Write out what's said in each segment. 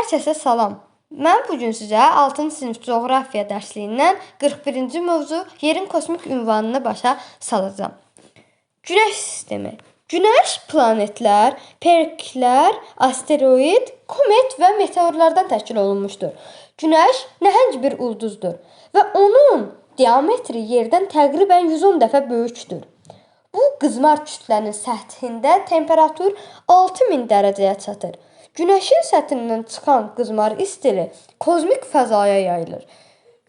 Hər kəsə salam. Mən bu gün sizə 6-cı sinif coğrafiya dərsliyindən 41-ci mövzu yerin kosmik ünvanını başa salacağam. Günəş sistemi. Günəş planetlər, periklər, asteroid, komet və meteorlardan təşkil olunmuşdur. Günəş nəhəng bir ulduzdur və onun diametri yerdən təqribən 110 dəfə böyükdür. Bu qızmar kütlənin səthində temperatur 6000 dərəcəyə çatır. Günəşin səthindən çıxan qızmar istili kozmik fəzaya yayılır.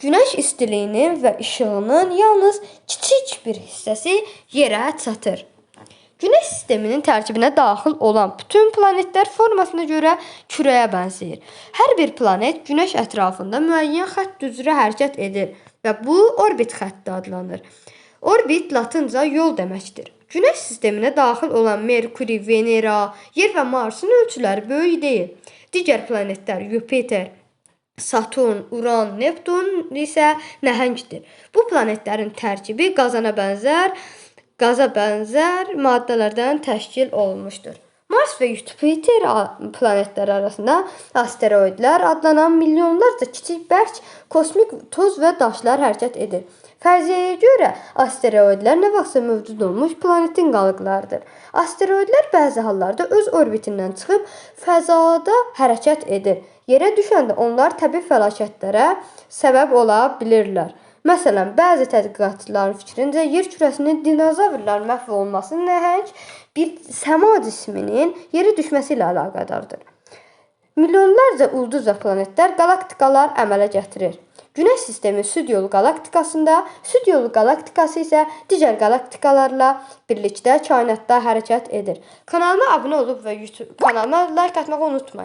Günəş istiliyinin və işığının yalnız kiçik bir hissəsi yerə çatır. Günəş sisteminin tərkibinə daxil olan bütün planetlər formasına görə kürəyə bənzəyir. Hər bir planet Günəş ətrafında müəyyən xətt üzrə hərəkət edir və bu orbit xətti adlanır. Orbit latınca yol deməkdir. Günəş sisteminə daxil olan Merkuri, Venera, Yer və Marsın ölçüləri böyük deyil. Digər planetlər Yupiter, Saturn, Uran, Neptun isə nəhəngdir. Bu planetlərin tərkibi qazana bənzər, qaza bənzər maddələrdən təşkil olunmuşdur. Mars və Yupiter planetləri arasında asteroidlər adlanan milyonlarca kiçik bərk kosmik toz və daşlar hərəkət edir. Fərziyyəyə görə asteroidlər nə vaxtsa mövcud olmuş planetin qalıqlarıdır. Asteroidlər bəzi hallarda öz orbitindən çıxıb fəzada hərəkət edir. Yerə düşəndə onlar təbii fəlakətlərə səbəb ola bilirlər. Məsələn, bəzi tədqiqatçıların fikrincə yer kürəsinin dinozavrların məhv olması nəhəng bir səma cisminin yerə düşməsi ilə əlaqədardır. Milyonlarca ulduz və planetlər qalaktikalar əmələ gətirir. Günəş sistemi Süd yolu qalaktikasında, Süd yolu qalaktikası isə digər qalaktikalarla birlikdə kainatda hərəkət edir. Kanalıma abunə olub və YouTube kanalıma like atmağı unutmayın.